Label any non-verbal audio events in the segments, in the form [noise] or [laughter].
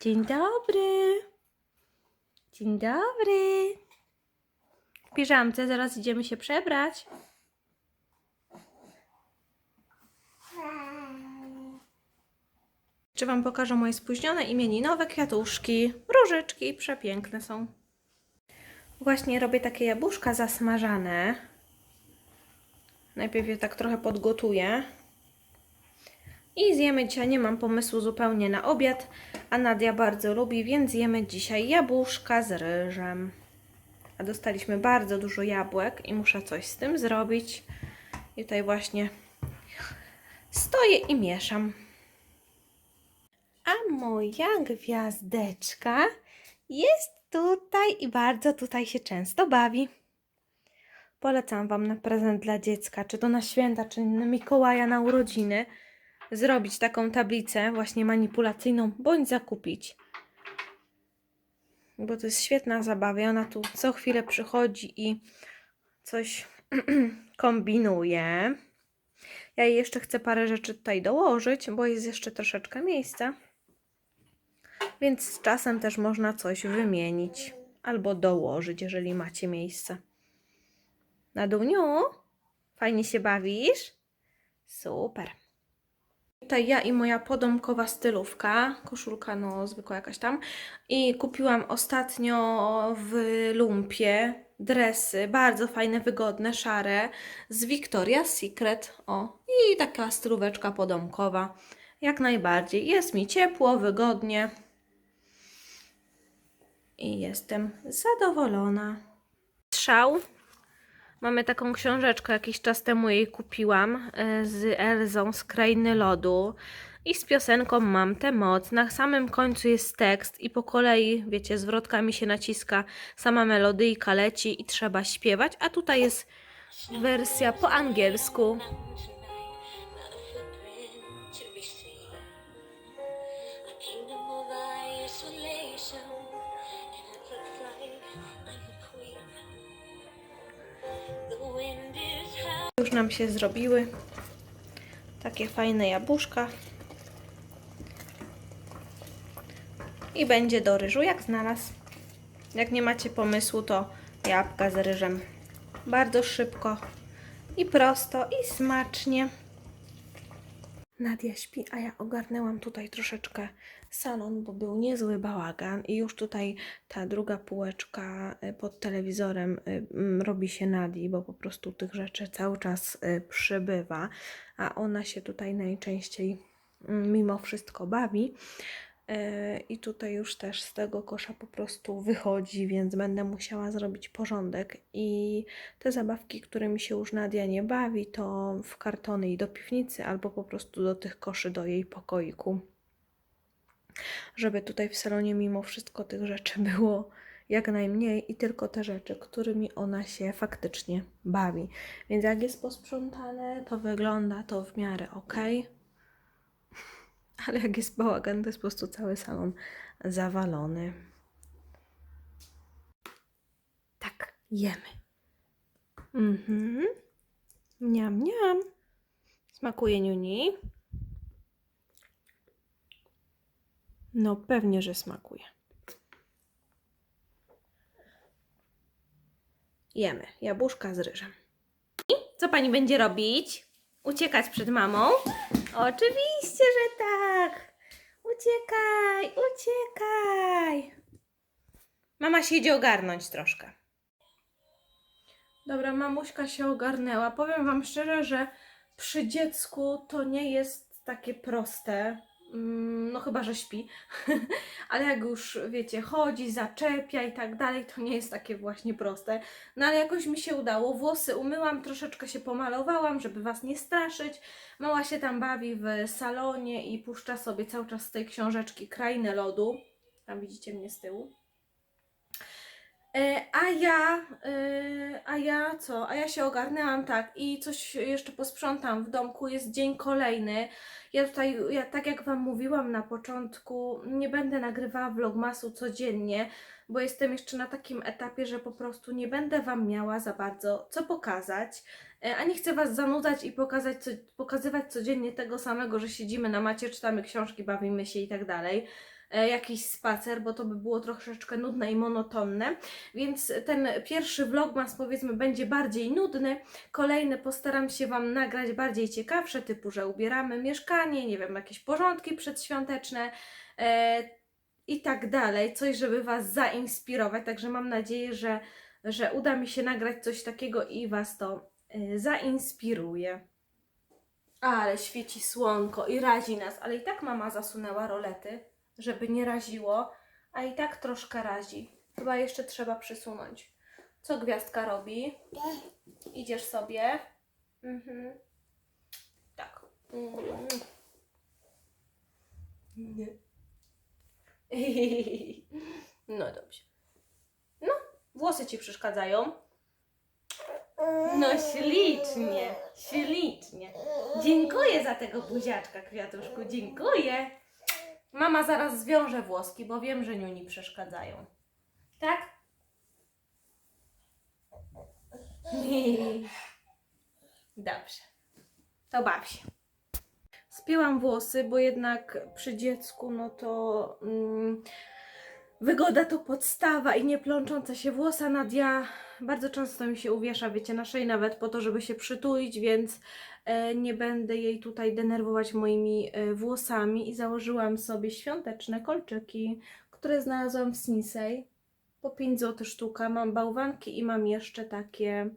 Dzień dobry. Dzień dobry. W piżamce zaraz idziemy się przebrać. Czy Wam pokażę moje spóźnione imieninowe kwiatuszki? Różyczki, przepiękne są. Właśnie robię takie jabłuszka zasmażane. Najpierw je tak trochę podgotuję. I zjemy dzisiaj, nie mam pomysłu zupełnie na obiad, a Nadia bardzo lubi, więc jemy dzisiaj jabłuszka z ryżem. A dostaliśmy bardzo dużo jabłek i muszę coś z tym zrobić. I tutaj właśnie stoję i mieszam. A moja gwiazdeczka jest tutaj i bardzo tutaj się często bawi. Polecam Wam na prezent dla dziecka, czy to na święta, czy na Mikołaja, na urodziny, zrobić taką tablicę właśnie manipulacyjną, bądź zakupić. Bo to jest świetna zabawa. Ona tu co chwilę przychodzi i coś [clears throat] kombinuje. Ja jeszcze chcę parę rzeczy tutaj dołożyć, bo jest jeszcze troszeczkę miejsca. Więc z czasem też można coś wymienić albo dołożyć, jeżeli macie miejsce. Naduniu, fajnie się bawisz? Super. Tutaj ja i moja podomkowa stylówka, koszulka no zwykła jakaś tam i kupiłam ostatnio w lumpie dresy, bardzo fajne, wygodne, szare z Victoria's Secret, o i taka stylóweczka podomkowa, jak najbardziej, jest mi ciepło, wygodnie i jestem zadowolona. Strzał. Mamy taką książeczkę, jakiś czas temu jej kupiłam e, z Elzą z Krainy Lodu i z piosenką Mam tę moc. Na samym końcu jest tekst i po kolei, wiecie, zwrotkami się naciska sama melodyjka leci i trzeba śpiewać, a tutaj jest wersja po angielsku. Już nam się zrobiły takie fajne jabłuszka. I będzie do ryżu, jak znalazł. Jak nie macie pomysłu, to jabłka z ryżem. Bardzo szybko i prosto i smacznie. Nadia śpi, a ja ogarnęłam tutaj troszeczkę salon, bo był niezły bałagan i już tutaj ta druga półeczka y, pod telewizorem mm, robi się Nadii, bo po prostu tych rzeczy cały czas y, przybywa, a ona się tutaj najczęściej mimo wszystko bawi. Y, I tutaj już też z tego kosza po prostu wychodzi, więc będę musiała zrobić porządek. I te zabawki, którymi się już Nadia nie bawi, to w kartony i do piwnicy, albo po prostu do tych koszy do jej pokoiku. Żeby tutaj w salonie mimo wszystko tych rzeczy [laughs] było jak najmniej i tylko te rzeczy, którymi ona się faktycznie bawi. Więc jak jest posprzątane, to wygląda to w miarę ok. Ale jak jest bałagan, to jest po prostu cały salon zawalony. Tak, jemy. Mhm. Miam, miam. Smakuje niuni? No pewnie, że smakuje. Jemy jabłuszka z ryżem. I co pani będzie robić? Uciekać przed mamą? Oczywiście, że tak. Uciekaj, uciekaj. Mama się idzie ogarnąć troszkę. Dobra, mamuśka się ogarnęła. Powiem Wam szczerze, że przy dziecku to nie jest takie proste. Mm, No chyba, że śpi. [laughs] ale jak już wiecie, chodzi, zaczepia i tak dalej, to nie jest takie właśnie proste. No ale jakoś mi się udało. Włosy umyłam, troszeczkę się pomalowałam, żeby Was nie straszyć. Mała się tam bawi w salonie i puszcza sobie cały czas z tej książeczki Krainę Lodu. Tam widzicie mnie z tyłu. E, a ja, e, a ja co? A ja się ogarnęłam tak i coś jeszcze posprzątam w domku. Jest dzień kolejny. Ja tutaj, ja, tak jak Wam mówiłam na początku, nie będę nagrywała vlogmasu codziennie, bo jestem jeszcze na takim etapie, że po prostu nie będę Wam miała za bardzo co pokazać. E, A nie chcę Was zanudzać i pokazać, pokazywać codziennie tego samego, że siedzimy na macie, czytamy książki, bawimy się i tak dalej. E, Jakiś spacer, bo to by było troszeczkę nudne i monotonne. Więc ten pierwszy vlogmas powiedzmy będzie bardziej nudny. Kolejny postaram się Wam nagrać bardziej ciekawsze, typu, że ubieramy mieszkanie, nie wiem, jakieś porządki przedświąteczne. E, i tak dalej, coś, żeby Was zainspirować. Także mam nadzieję, że, że uda mi się nagrać coś takiego i Was to y, zainspiruje. Ale świeci słonko i razi nas, ale i tak mama zasunęła rolety, żeby nie raziło, a i tak troszkę razi. Chyba jeszcze trzeba przysunąć. Co gwiazdka robi? Idziesz sobie? Mhm. Tak. Nie. [laughs] No dobrze. No, włosy ci przeszkadzają. No ślicznie, ślicznie. Dziękuję za tego buziaczka, kwiatuszku, dziękuję. Mama zaraz zwiąże włoski, bo wiem, że niuni przeszkadzają. Tak? Dobrze. To baw się. Spięłam włosy, bo jednak przy dziecku, no to mm, wygoda to podstawa i nie plączące się włosa. Nadia bardzo często mi się uwiesza, wiecie, na szyi nawet po to, żeby się przytulić, więc e, nie będę jej tutaj denerwować moimi e, włosami i założyłam sobie świąteczne kolczyki, które znalazłam w Sinsei. Po 5 zł sztuka. Mam bałwanki i mam jeszcze takie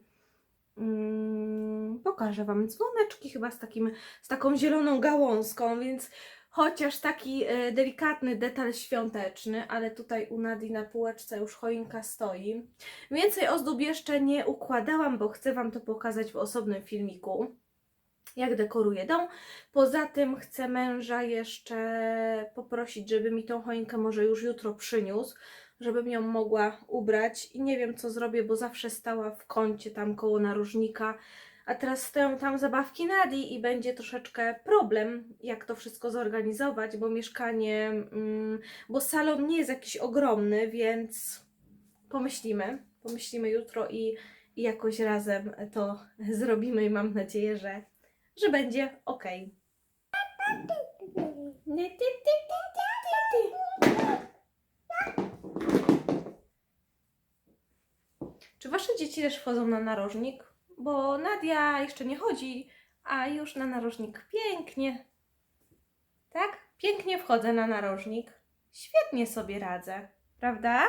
Mm, pokażę Wam dzwoneczki chyba z, takim, z taką zieloną gałązką, więc chociaż taki e, delikatny detal świąteczny, ale tutaj u Nadi na półeczce już choinka stoi. Więcej ozdób jeszcze nie układałam, bo chcę Wam to pokazać w osobnym filmiku, jak dekoruję dom. Poza tym chcę męża jeszcze poprosić, żeby mi tą choinkę może już jutro przyniósł, żebym ją mogła ubrać i nie wiem co zrobię, bo zawsze stała w kącie tam koło narożnika, a teraz stoją tam zabawki Nadi i będzie troszeczkę problem, jak to wszystko zorganizować, bo mieszkanie, mm, bo salon nie jest jakiś ogromny, więc pomyślimy, pomyślimy jutro i, i jakoś razem to [laughs] zrobimy i mam nadzieję, że, że będzie ok. Czy wasze dzieci też wchodzą na narożnik? Bo Nadia jeszcze nie chodzi, a już na narożnik pięknie. Tak? Pięknie wchodzę na narożnik. Świetnie sobie radzę, prawda?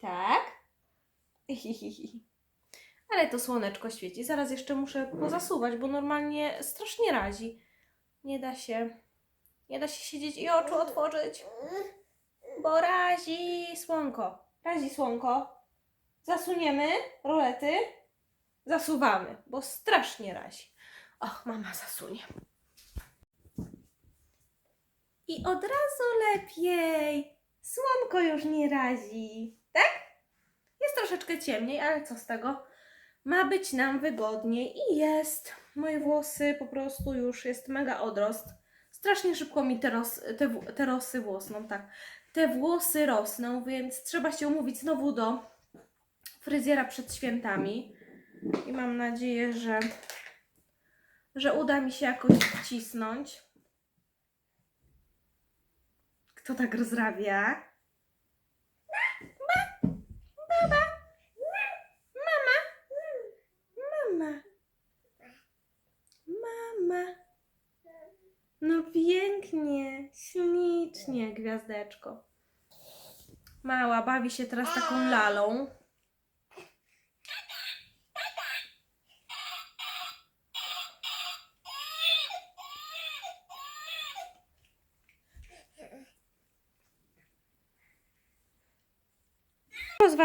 Tak? [laughs] Ale to słoneczko świeci. Zaraz jeszcze muszę pozasuwać, bo normalnie strasznie razi. Nie da się. Nie da się siedzieć i oczu otworzyć. Bo razi słonko. Razi słonko. Zasuniemy rolety. Zasuwamy, bo strasznie razi. Och, mama zasunie. I od razu lepiej. Słonko już nie razi. Tak? Jest troszeczkę ciemniej, ale co z tego? Ma być nam wygodniej i jest. Moje włosy po prostu już jest mega odrost. Strasznie szybko mi te, ros, te, te rosy włosną, tak. Te włosy rosną, więc trzeba się umówić znowu do fryzjera przed świętami. I mam nadzieję, że, że uda mi się jakoś wcisnąć. Kto tak rozrabia? Mama, mama, mama. No pięknie, ślicznie, gwiazdeczko. Mała bawi się teraz taką lalą.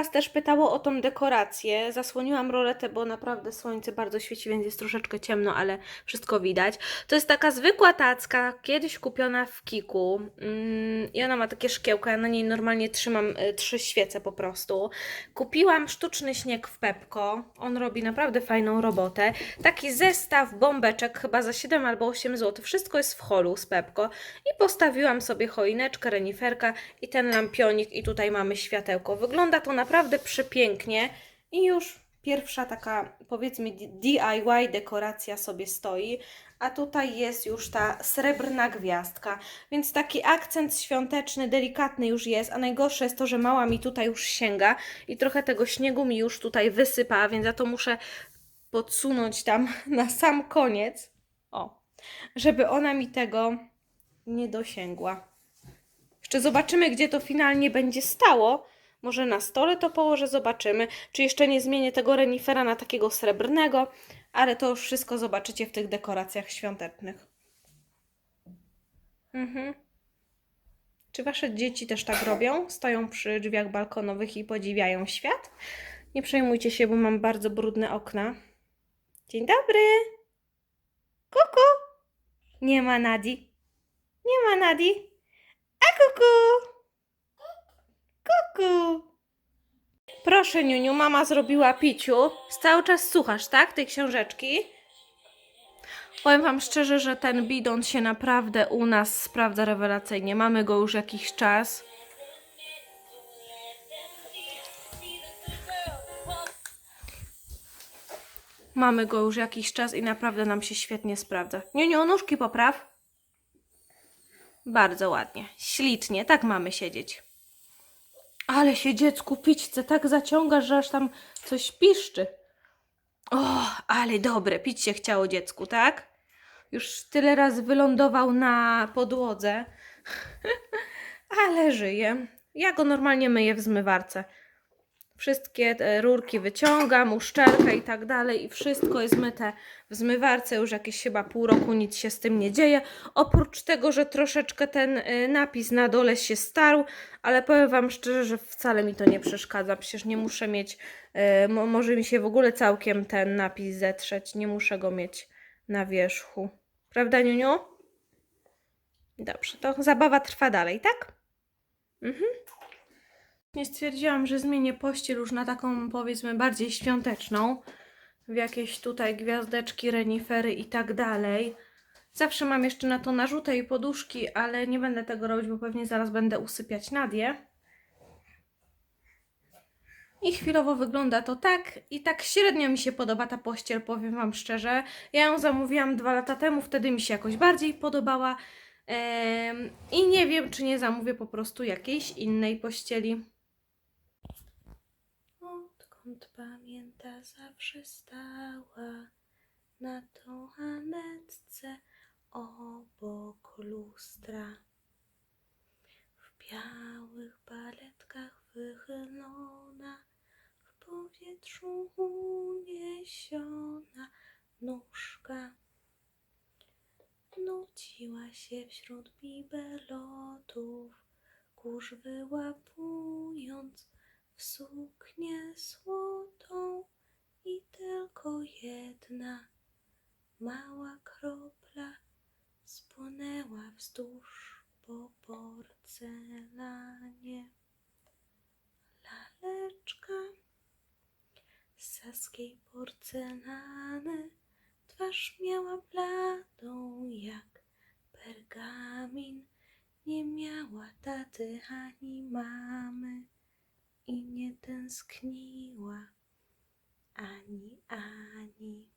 Was też pytało o tą dekorację. Zasłoniłam roletę, bo naprawdę słońce bardzo świeci, więc jest troszeczkę ciemno, ale wszystko widać. To jest taka zwykła tacka, kiedyś kupiona w Kiku. Mm, I ona ma takie szkiełka, ja na niej normalnie trzymam y, trzy świece po prostu. Kupiłam sztuczny śnieg w Pepko. On robi naprawdę fajną robotę. Taki zestaw bombeczek, chyba za 7 albo 8 zł. Wszystko jest w holu z Pepko. I postawiłam sobie choineczkę, reniferka i ten lampionik i tutaj mamy światełko. Wygląda to naprawdę przepięknie i już pierwsza taka powiedzmy DIY dekoracja sobie stoi, a tutaj jest już ta srebrna gwiazdka, więc taki akcent świąteczny, delikatny już jest, a najgorsze jest to, że mała mi tutaj już sięga i trochę tego śniegu mi już tutaj wysypa, więc ja to muszę podsunąć tam [laughs] na sam koniec, o, żeby ona mi tego nie dosięgła. Jeszcze zobaczymy, gdzie to finalnie będzie stało. Może na stole to położę, zobaczymy. Czy jeszcze nie zmienię tego renifera na takiego srebrnego, ale to już wszystko zobaczycie w tych dekoracjach świątecznych. Mhm. Czy wasze dzieci też tak robią? Stoją przy drzwiach balkonowych i podziwiają świat? Nie przejmujcie się, bo mam bardzo brudne okna. Dzień dobry! Kuku! Nie ma Nadi. Nie ma Nadi. A kuku! Kuku! Proszę, Niuniu, mama zrobiła piciu. Cały czas słuchasz, tak, tej książeczki? Powiem Wam szczerze, że ten bidon się naprawdę u nas sprawdza rewelacyjnie. Mamy go już jakiś czas. Mamy go już jakiś czas i naprawdę nam się świetnie sprawdza. Niuniu, nóżki popraw. Bardzo ładnie, ślicznie, tak mamy siedzieć. Ale się dziecku pićce tak zaciąga, że aż tam coś piszczy. O, ale dobre, pić się chciało dziecku, tak? Już tyle razy wylądował na podłodze. [laughs] ale żyje. Ja go normalnie myję w zmywarce. Wszystkie te rurki wyciągam, uszczelkę i tak dalej i wszystko jest myte w zmywarce. Już jakieś chyba pół roku nic się z tym nie dzieje. Oprócz tego, że troszeczkę ten y, napis na dole się starł, ale powiem Wam szczerze, że wcale mi to nie przeszkadza. Przecież nie muszę mieć, mo- może mi się w ogóle całkiem ten napis zetrzeć. Nie muszę go mieć na wierzchu. Prawda, Niuniu? Dobrze, to zabawa trwa dalej, tak? Mhm. Nie stwierdziłam, że zmienię pościel już na taką powiedzmy bardziej świąteczną. W jakieś tutaj gwiazdeczki, renifery i tak dalej. Zawsze mam jeszcze na to narzuty i poduszki, ale nie będę tego robić, bo pewnie zaraz będę usypiać Nadię. I chwilowo wygląda to tak. I tak średnio mi się podoba ta pościel, powiem Wam szczerze. Ja ją zamówiłam dwa lata temu, wtedy mi się jakoś bardziej podobała. I nie wiem, czy nie zamówię po prostu jakiejś innej pościeli. Odkąd pamięta zawsze stała na toaletce obok lustra. W białych baletkach wychylona, w powietrzu uniesiona nóżka. Nuciła się wśród bibelotów, kurz wyłapując w suknię złotą i tylko jedna mała kropla spłonęła wzdłuż po porcelanie. Laleczka z saskiej porcelany twarz miała bladą jak pergamin. Nie miała taty ani mamy i nie tęskniła ani ani.